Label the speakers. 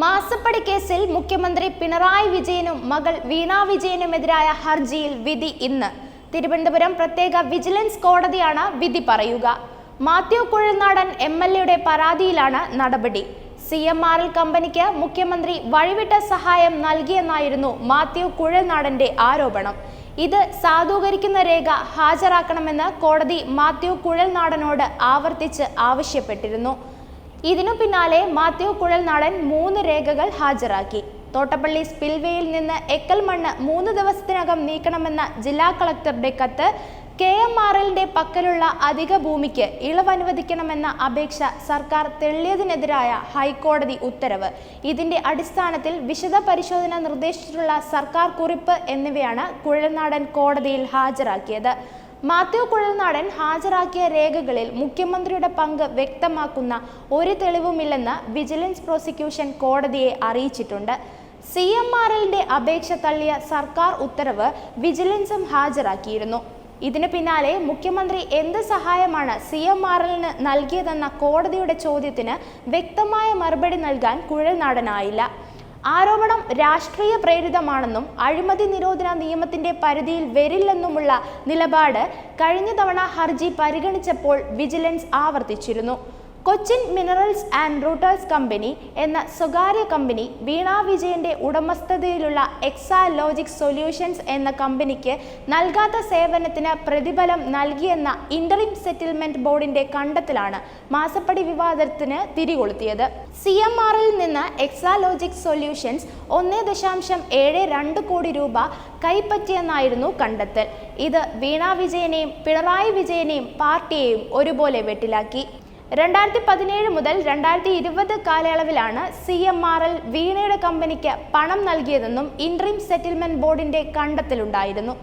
Speaker 1: മാസപ്പടി കേസിൽ മുഖ്യമന്ത്രി പിണറായി വിജയനും മകൾ വീണ വിജയനുമെതിരായ ഹർജിയിൽ വിധി ഇന്ന്. തിരുവനന്തപുരം പ്രത്യേക വിജിലൻസ് കോടതിയാണ് വിധി പറയുക. മാത്യു കുഴൽനാടൻ എം എൽ എയുടെ പരാതിയിലാണ് നടപടി. സി എം ആർ എൽ കമ്പനിക്ക് മുഖ്യമന്ത്രി വഴിവിട്ട സഹായം നൽകിയെന്നായിരുന്നു മാത്യു കുഴൽനാടന്റെ ആരോപണം. ഇത് സാധൂകരിക്കുന്ന രേഖ ഹാജരാക്കണമെന്ന് കോടതി മാത്യു കുഴൽനാടനോട് ആവർത്തിച്ച് ആവശ്യപ്പെട്ടിരുന്നു. ഇതിനു പിന്നാലെ മാത്യു കുഴൽനാടൻ മൂന്ന് രേഖകൾ ഹാജരാക്കി. തോട്ടപ്പള്ളി സ്പിൽവേയിൽ നിന്ന് എക്കൽ മണ്ണ് മൂന്ന് ദിവസത്തിനകം നീക്കണമെന്ന ജില്ലാ കളക്ടറുടെ കത്ത് കെ എം ആർ എല്ലിന്റെ പക്കലുള്ള അധിക ഭൂമിക്ക് ഇളവ് അനുവദിക്കണമെന്ന അപേക്ഷ സർക്കാർ തെള്ളിയതിനെതിരായ ഹൈക്കോടതി ഉത്തരവ്. ഇതിന്റെ അടിസ്ഥാനത്തിൽ വിശദ പരിശോധന നിർദ്ദേശിച്ചിട്ടുള്ള സർക്കാർ കുറിപ്പ് എന്നിവയാണ് കുഴൽനാടൻ കോടതിയിൽ ഹാജരാക്കിയത്. മാത്യു കുഴൽനാടൻ ഹാജരാക്കിയ രേഖകളിൽ മുഖ്യമന്ത്രിയുടെ പങ്ക് വ്യക്തമാക്കുന്ന ഒരു തെളിവുമില്ലെന്ന് വിജിലൻസ് പ്രോസിക്യൂഷൻ കോടതിയെ അറിയിച്ചിട്ടുണ്ട്. സി എം ആർ എല്ലിന്റെ അപേക്ഷ തള്ളിയ സർക്കാർ ഉത്തരവ് വിജിലൻസും ഹാജരാക്കിയിരുന്നു. ഇതിന് പിന്നാലെ മുഖ്യമന്ത്രി എന്ത് സഹായമാണ് സി എം ആർ എല്ലിന് നൽകിയതെന്ന കോടതിയുടെ ചോദ്യത്തിന് വ്യക്തമായ മറുപടി നൽകാൻ കുഴൽനാടനായില്ല. ആരോപണം രാഷ്ട്രീയ പ്രേരിതമാണെന്നും അഴിമതി നിരോധന നിയമത്തിന്റെ പരിധിയിൽ വരില്ലെന്നുമുള്ള നിലപാട് കഴിഞ്ഞ തവണ ഹർജി പരിഗണിച്ചപ്പോൾ vigilance ആവർത്തിച്ചിരുന്നു. Cochin minerals and routers company എന്ന സ്വകാര്യ കമ്പനി വീണ വിജയന്റെ ഉടമസ്ഥതയിലുള്ള എക്സാ ലോജിക് സൊല്യൂഷൻസ് എന്ന കമ്പനിക്ക് നൽകാത്ത സേവനത്തിന് പ്രതിഫലം നൽകിയെന്ന ഇന്ററിം സെറ്റിൽമെന്റ് ബോർഡിന്റെ കണ്ടെത്തലാണ് മാസപ്പടി വിവാദത്തിന് തിരികൊളുത്തിയത്. സി എം ആറിൽ നിന്ന് എക്സാ ലോജിക് സൊല്യൂഷൻസ് ഒന്ന് ദശാംശം ഏഴ് രണ്ട് കോടി രൂപ കൈപ്പറ്റിയെന്നായിരുന്നു കണ്ടെത്തൽ. ഇത് വീണ വിജയനെയും പിണറായി വിജയനെയും പാർട്ടിയെയും ഒരുപോലെ വെട്ടിലാക്കി. രണ്ടായിരത്തി പതിനേഴ് മുതൽ രണ്ടായിരത്തി ഇരുപത് കാലയളവിലാണ് സി എം ആർ എൽ വീണയുടെ കമ്പനിക്ക് പണം നൽകിയതെന്നും ഇൻട്രീം സെറ്റിൽമെന്റ് ബോർഡിന്റെ കണ്ടെത്തലുണ്ടായിരുന്നു.